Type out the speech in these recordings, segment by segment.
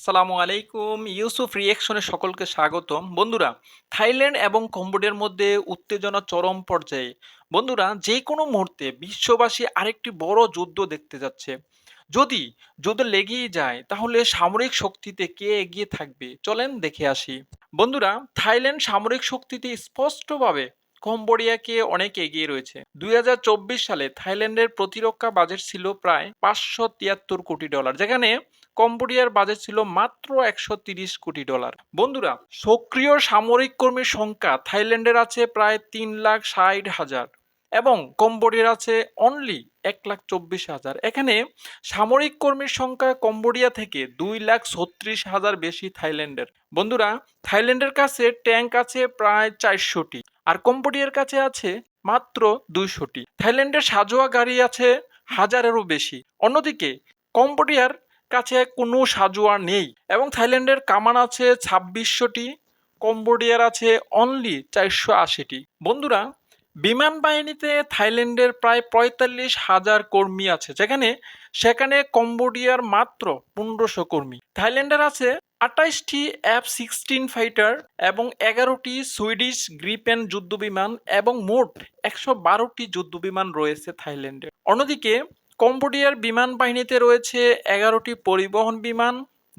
আসসালামু আলাইকুম। ইউসুফ রিয়েকশনে সকলকে স্বাগতম। বন্ধুরা, থাইল্যান্ড এবং কম্বোডিয়ার মধ্যে উত্তেজনা চরম পর্যায়ে। বন্ধুরা যে কোনো মুহূর্তে বিশ্ববাসী আরেকটি বড় যুদ্ধ দেখতে যাচ্ছে। যদি যুদ্ধ লেগেই যায়, তাহলে সামরিক শক্তিতে কে এগিয়ে থাকবে? চলেন দেখে আসি। বন্ধুরা, থাইল্যান্ড সামরিক শক্তিতে স্পষ্টভাবে কম্বোডিয়াকে অনেক এগিয়ে রয়েছে। দুই হাজার চব্বিশ সালে থাইল্যান্ডের প্রতিরক্ষা বাজেট ছিল প্রায় পাঁচশো তিয়াত্তর কোটি ডলার, যেখানে কম্বোডিয়ার বাজেট ছিল মাত্র একশো তিরিশ কোটি ডলার। বন্ধুরা, সক্রিয় সামরিক কর্মীর সংখ্যা থাইল্যান্ডের আছে প্রায় তিন লাখ ষাট হাজার এবং কম্বোডিয়ার আছে অনলি এক লাখ চব্বিশ হাজার। এখানে সামরিক কর্মীর সংখ্যা কম্বোডিয়া থেকে দুই লাখ ছত্রিশ হাজার বেশি থাইল্যান্ডের। বন্ধুরা, থাইল্যান্ডের কাছে ট্যাঙ্ক আছে প্রায় চারশোটি। আর কম্বোডিয়ার কাছে আছে মাত্র দুইশোটি। থাইল্যান্ডের সাজোয়া গাড়ি আছে হাজারেরও বেশি। অন্যদিকে, কম্বোডিয়ার কাছে কোনো সাজোয়া নেই এবং থাইল্যান্ডের কামান আছে ছাব্বিশশোটি, কম্বোডিয়ার আছে অনলি চারশো আশিটি। বন্ধুরা বিমান বাহিনীতে থাইল্যান্ডের প্রায় পঁয়তাল্লিশ হাজার কর্মী আছে, যেখানে সেখানে কম্বোডিয়ার মাত্র পনেরোশো কর্মী। থাইল্যান্ডের আছে আঠাইশটি এফ সিক্সটিন ফাইটার এবং এগারোটি সুইডিশ গ্রিপেন যুদ্ধবিমান এবং মোট একশো বারোটি যুদ্ধবিমান রয়েছে থাইল্যান্ডে। অন্যদিকে, কম্বোডিয়ার বিমান বাহিনীতে রয়েছে এগারোটি পরিবহন বিমান,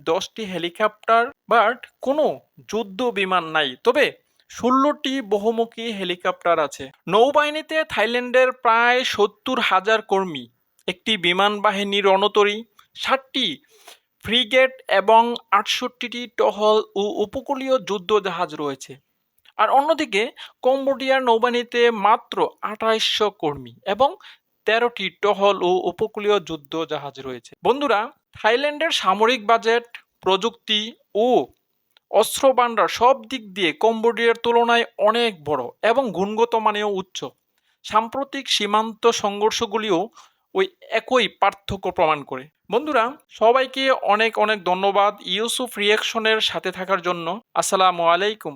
দশটি হেলিকপ্টার, বাট কোনো যুদ্ধ বিমান নাই। তবে ষোলোটি বহুমুখী হেলিকপ্টার আছে। নৌবাহিনীতে থাইল্যান্ডের প্রায় সত্তর হাজার কর্মী, একটি বিমান বাহিনীর রণতরী ষাটটি ফ্রিগেট এবং আটষট্টিটি টহল ও উপকূলীয় যুদ্ধ জাহাজ রয়েছে। আর অন্যদিকে কম্বোডিয়ার নৌবাহিনীতে মাত্র আঠাইশশো কর্মী এবং তেরোটি টহল ও উপকূলীয় যুদ্ধ জাহাজ রয়েছে। বন্ধুরা, থাইল্যান্ডের সামরিক বাজেট, প্রযুক্তি ও অস্ত্র ভাণ্ডার সব দিক দিয়ে কম্বোডিয়ার তুলনায় অনেক বড় এবং গুণগত মানেও উচ্চ। সাম্প্রতিক সীমান্ত সংঘর্ষগুলিও ওই একই পার্থক্য প্রমাণ করে। বন্ধুরা, সবাইকে অনেক অনেক ধন্যবাদ ইউসুফ রিয়াকশনের সাথে থাকার জন্য। আসসালামু আলাইকুম।